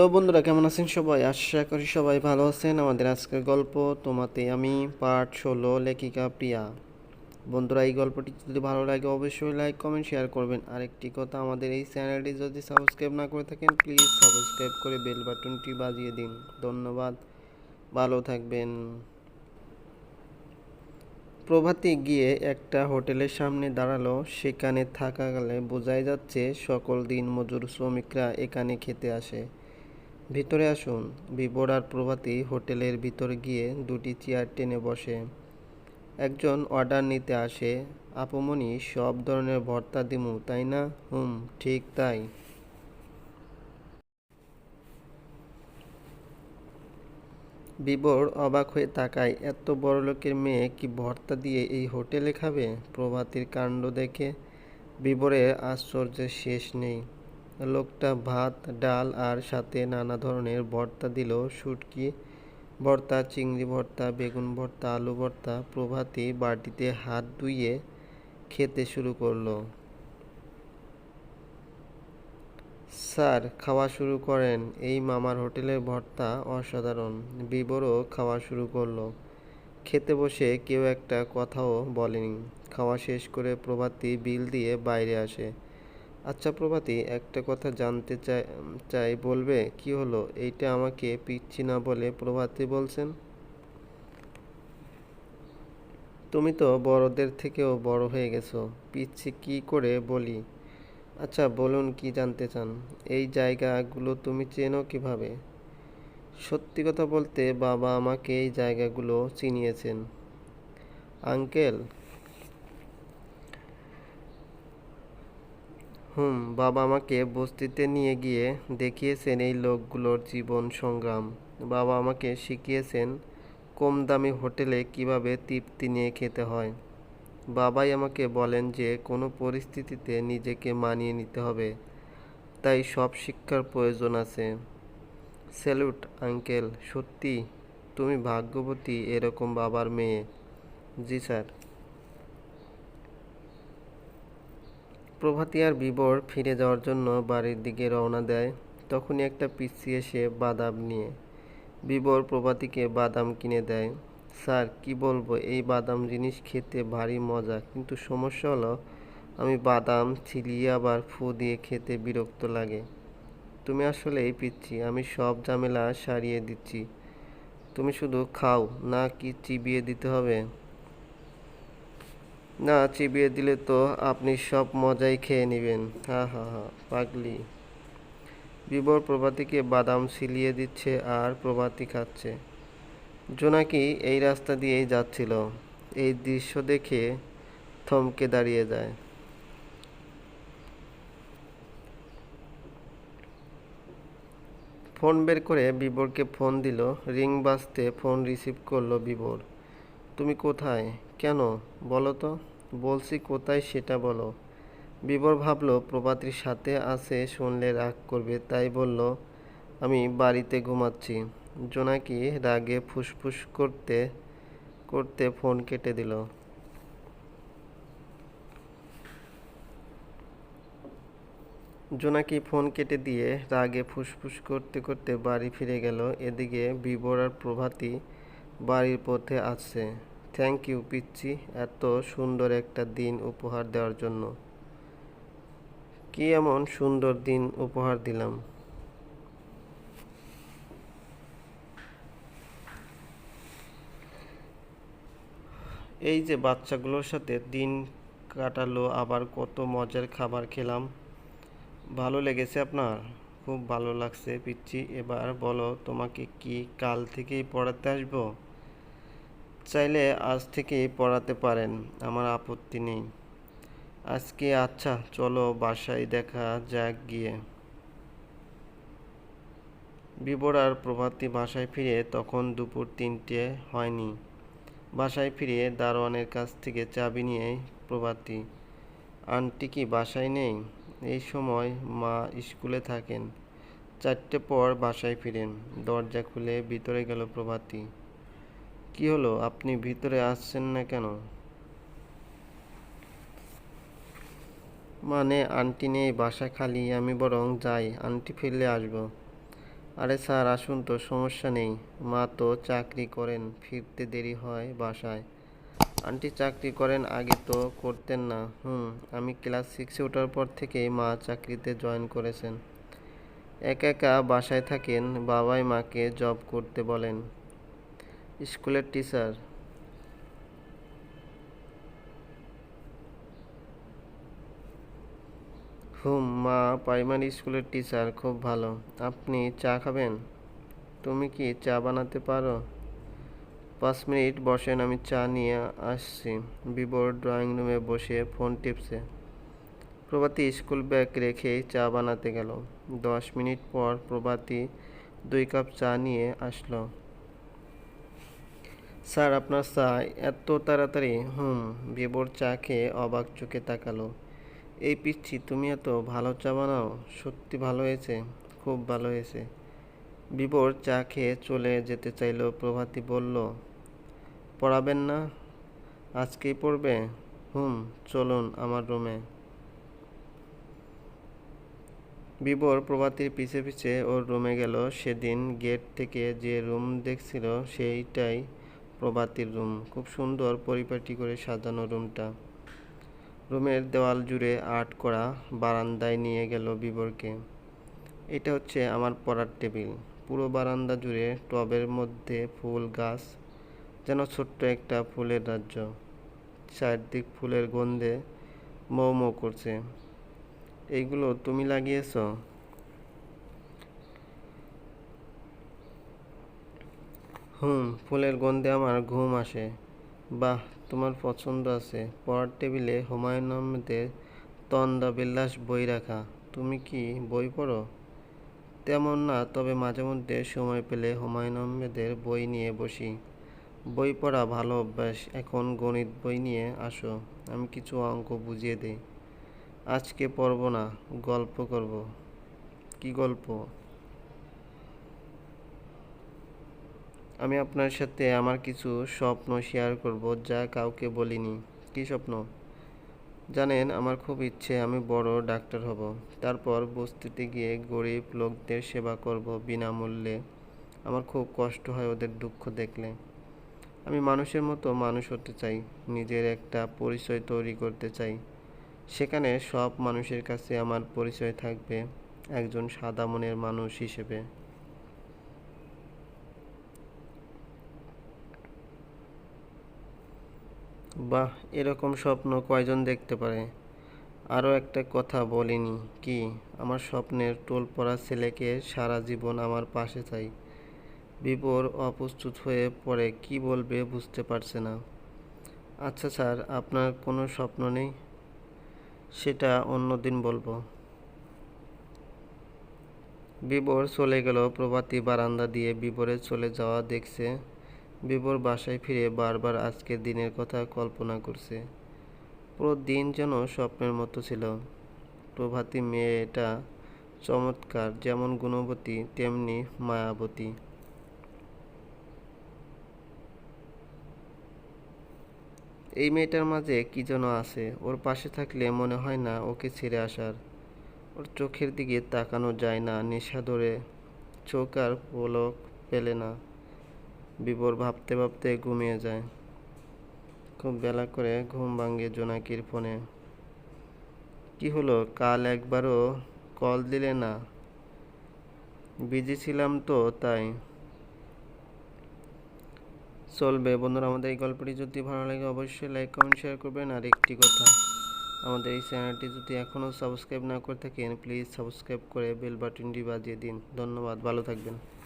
Hello বন্ধুরা, কেমন আছেন সবাই? আশা করি সবাই ভালো আছেন। আমাদের আজকের গল্প তোমাতে আমি পার্ট ষোলো, লেখিকা প্রিয়া। বন্ধুরা, এই গল্পটি যদি ভালো লাগে অবশ্যই লাইক, কমেন্ট, শেয়ার করবেন। আরেকটি কথা, আমাদের এই চ্যানেলটি যদি সাবস্ক্রাইব না করে থাকেন, প্লিজ সাবস্ক্রাইব করে বেল বাটনটি বাজিয়ে দিন। ধন্যবাদ, ভালো থাকবেন। প্রভাতী গিয়ে একটা হোটেলের সামনে দাঁড়াল। সেখানে থাকা গেলে বোঝাই যাচ্ছে, সকল দিন মজুর শ্রমিকরা এখানে খেতে আসে। ভিতরে আসুন। বিবর আর প্রভাতী হোটেলের ভিতরে গিয়ে দুটি চেয়ার টেনে বসে। একজন অর্ডার নিতে আসে। আপমনি সব ধরনের ভর্তা দিমু, তাই না? হুম, ঠিক তাই। বিবর অবাক হয়ে তাকায়। এত বড় লোকের মেয়ে কি ভর্তা দিয়ে এই হোটেলে খাবে? প্রভাতীর কাণ্ড দেখে বিবরের আশ্চর্যের শেষ নেই। লোকটা ভাত, ডাল আর সাথে নানা ধরনের ভর্তা দিল। শুটকি ভর্তা, চিংড়ি ভর্তা, বেগুন ভর্তা, আলু ভর্তা প্রভাতী বাটিতে হাত ধুইয়ে খেতে শুরু করল। স্যার, খাওয়া শুরু করেন। এই মামার হোটেলের ভর্তা অসাধারণ। বিবরও খাওয়া শুরু করল। খেতে বসে কেউ একটা কথাও বলেনি। খাওয়া শেষ করে প্রভাতী বিল দিয়ে বাইরে আসে। আচ্ছা প্রভাতী, একটা কথা জানতে চাই চাই, বলবে, কি হলো? এইটা আমাকে পিচ্ছি না বলে প্রভাতী বলছেন। তুমি তো বড়দের থেকেও বড় হয়ে গেছো। পিচ্ছি কি করে বলি? আচ্ছা বলুন কি জানতে চান? এই জায়গাগুলো তুমি চেনো কীভাবে? সত্যি কথা বলতে বাবা আমাকে এই জায়গাগুলো চিনিয়েছেন। আঙ্কেল হুম, বাবা আমাকে বস্তিতে নিয়ে গিয়ে দেখিয়েছেন এই লোকগুলোর জীবন সংগ্রাম। বাবা আমাকে শিখিয়েছেন কম দামি হোটেলে কীভাবে তৃপ্তি নিয়ে খেতে হয়। বাবাই আমাকে বলেন যে, কোনো পরিস্থিতিতে নিজেকে মানিয়ে নিতে হবে। তাই সব শিক্ষার প্রয়োজন আছে। স্যালুট, আঙ্কেল, সত্যি তুমি ভাগ্যবতী এরকম বাবার মেয়ে। জি স্যার। প্রভাতী আর বিবর ফিরে যাওয়ার জন্য বাড়ির দিকে রওনা দেয়, তখনই একটা পিচ্ছি এসে বাদাম নিয়ে। বিবর প্রভাতীকে বাদাম কিনে দেয়, স্যার, কি বলব, এই বাদাম জিনিস খেতে ভারী মজা, কিন্তু সমস্যা হলো আমি বাদাম ছিলিয়ে আবার ফু দিয়ে খেতে বিরক্ত লাগে। তুমি আসলে এই পিচ্ছি আমি সব ঝামেলা সারিয়ে দিচ্ছি। তুমি শুধু খাও, না কি চিবিয়ে দিতে হবে? না চিবিয়ে দিলে তো আপনি সব মজাই খেয়ে নেবেন। হা হা হা, পাগলি। বিবর প্রভাতীকে বাদাম ছিলিয়ে দিচ্ছে আর প্রভাতী খাচ্ছে। জোনাকি এই রাস্তা দিয়েই যাচ্ছিল। এই দৃশ্য দেখে থমকে দাঁড়িয়ে যায়। ফোন বের করে বিবরকে ফোন দিল। রিং বাজতে ফোন রিসিভ করল বিবর। তুমি কোথায়? কেন? বলো তো। বলছি কোথায় সেটা বলো। বিবর ভাবলো, প্রভাতীর সাথে আছে শুনলে রাগ করবে, তাই বলল, আমি বাড়িতে ঘুমাচ্ছি। জোনাকি রাগে ফুসফুস করতে করতে ফোন কেটে দিল। জোনাকি ফোন কেটে দিয়ে রাগে ফুসফুস করতে করতে বাড়ি ফিরে গেল। এদিকে বিবর আর প্রভাতী বাড়ির পথে আসছে। থ্যাংক ইউ পিচ্ছি, এত সুন্দর একটা দিন উপহার দেওয়ার জন্য। কি এমন সুন্দর দিন উপহার দিলাম। এই যে বাচ্চাগুলোর সাথে দিন কাটালো, আবার কত মজার খাবার খেলাম। ভালো লেগেছে আপনার? খুব ভালো লাগছে পিচ্ছি, এবার বলো তোমাকে কি কাল থেকেই পড়াতে আসব? চাইলে আজ থেকেই পড়াতে পারেন, আমার আপত্তি নেই। আজকে আচ্ছা চলো বাসায় দেখা যাক গিয়ে। বিবর আর প্রভাতী বাসায় ফিরে তখন দুপুর তিনটে হয়নি। বাসায় ফিরে দারোয়ানের কাছ থেকে চাবি নিয়ে প্রভাতী, আন্টি কি বাসায় নেই? এই সময় মা স্কুলে থাকেন। চারটে পর বাসায় ফিরেন। দরজা খুলে ভিতরে গেল প্রভাতী। কি হলো? আপনি ভিতরে আসছেন না কেন? মানে আন্টি নেই, বাসা খালি, আমি বরং যাই, আন্টি ফিরলে আসব। আরে স্যার, আসুন তো, সমস্যা নেই। মা তো চাকরি করেন, ফিরতে দেরি হয় বাসায়। আন্টি চাকরি করেন, আগে তো করতেন না। হুম, আমি ক্লাস সিক্সে ওঠার পর থেকেই মা চাকরিতে জয়েন করেছেন। একা একা বাসায় থাকেন, বাবাই মাকে জব করতে বলেন। স্কুলের টিচার। হুম, মা প্রাইমারি স্কুলের টিচার, খুব ভালো। আপনি চা খাবেন? তুমি কি চা বানাতে পারো? পাঁচ মিনিট বসেন, আমি চা নিয়ে আসছি। বিবর ড্রয়িং রুমে বসে ফোন টিপছে। প্রভাতী স্কুল ব্যাগ রেখেই চা বানাতে গেল। দশ মিনিট পর প্রভাতী দুই কাপ চা নিয়ে আসলো। স্যার, আপনার চা এত তাড়াতাড়ি, হুম, বিবর চা খেয়ে অবাক চোখে তাকালো। এই পিচ্ছি, তুমি এত ভালো চা বানাও, সত্যি ভালো হয়েছে, খুব ভালো হয়েছে। বিবর চা খেয়ে চলে যেতে চাইলো, প্রভাতী বলল, পড়াবেন না? আজকেই পড়বে? হুম, চলুন আমার রুমে। বিবর প্রভাতীর পিছে পিছে ওর রুমে গেল। সেদিন গেট থেকে যে রুম দেখছিল, সেইটাই প্রভাতীর রুম। খুব সুন্দর পরিপাটি করে সাজানো রুমটা। রুমের দেওয়াল জুড়ে আর্ট করা বারান্দায় নিয়ে গেল বিবরকে। এটা হচ্ছে আমার পড়ার টেবিল। পুরো বারান্দা জুড়ে টবের মধ্যে ফুল গাছ, যেন ছোট্ট একটা ফুলের রাজ্য। চারদিক ফুলের গন্ধে মৌ মৌ করছে। এইগুলো তুমি লাগিয়েছ? হুম, ফুলের গন্ধে আমার ঘুম আসে। বাহ, তোমার পছন্দ আছে। পড়ার টেবিলে হুমায়ুন আহমেদের তন্দা বিল্লাস বই রাখা। তুমি কি বই পড়ো? তেমন না, তবে মাঝে মধ্যে সময় পেলে হুমায়ুন আহমেদের বই নিয়ে বসি। বই পড়া ভালো অভ্যাস। এখন গণিত বই নিয়ে আসো। আমি কিছু অঙ্ক বুঝিয়ে দিই। আজকে পড়ব না, গল্প করব। কি গল্প? আমি আপনার সাথে আমার কিছু স্বপ্ন শেয়ার করব যা কাউকে বলিনি। কী স্বপ্ন? জানেন, আমার খুব ইচ্ছে আমি বড় ডাক্তার হব। তারপর বস্তিতে গিয়ে গরিব লোকদের সেবা করব বিনামূল্যে। আমার খুব কষ্ট হয় ওদের দুঃখ দেখলে। আমি মানুষের মতো মানুষ হতে চাই, নিজের একটা পরিচয় তৈরি করতে চাই। সেখানে সব মানুষের কাছে আমার পরিচয় থাকবে, একজন সাদা মনের মানুষ হিসেবে। বাহ, এরকম স্বপ্ন কয়জন দেখতে পারে? আরও একটা কথা বলিনি, কি? আমার স্বপ্নের টোল পড়া ছেলেকে সারা জীবন আমার পাশে চাই। বিপর অপ্রস্তুত হয়ে পড়ে, কি বলবে বুঝতে পারছে না। আচ্ছা স্যার, আপনার কোনো স্বপ্ন নেই? সেটা অন্যদিন বলব। বিবর চলে গেল, প্রভাতী বারান্দা দিয়ে বিবরের চলে যাওয়া দেখছে বিবর বাসায় ফিরে বারবার আজকের দিনের কথা কল্পনা করছে। পুরো দিন যেন স্বপ্নের মতো ছিল। প্রভাতী মেয়েটা চমৎকার, যেমন গুণবতী, তেমনি মায়াবতী। এই মেয়েটার মাঝে কি যেন আছে, ওর পাশে থাকলে মনে হয় না ওকে ছেড়ে আসার। ওর চোখের দিকে তাকানো যায় না, নেশা ধরে চোখ আর পলক পেলে না। বিবর ভাবতে ভাবতে ঘুমিয়ে যায়। খুব বেলা করে ঘুম ভাঙে জোনাকির ফোনে। কি হলো? কাল একবারও কল দিলে না? বিজি ছিলাম তো, তাই। চলবে। বন্ধুরা, আমাদের এই গল্পটি যদি ভালো লাগে অবশ্যই লাইক, কমেন্ট, শেয়ার করবেন। আর একটি কথা, আমাদের এই চ্যানেলটি যদি এখনও সাবস্ক্রাইব না করে থাকেন, প্লিজ সাবস্ক্রাইব করে বেল বাটনটি বাজিয়ে দিন। ধন্যবাদ। ভালো থাকবেন।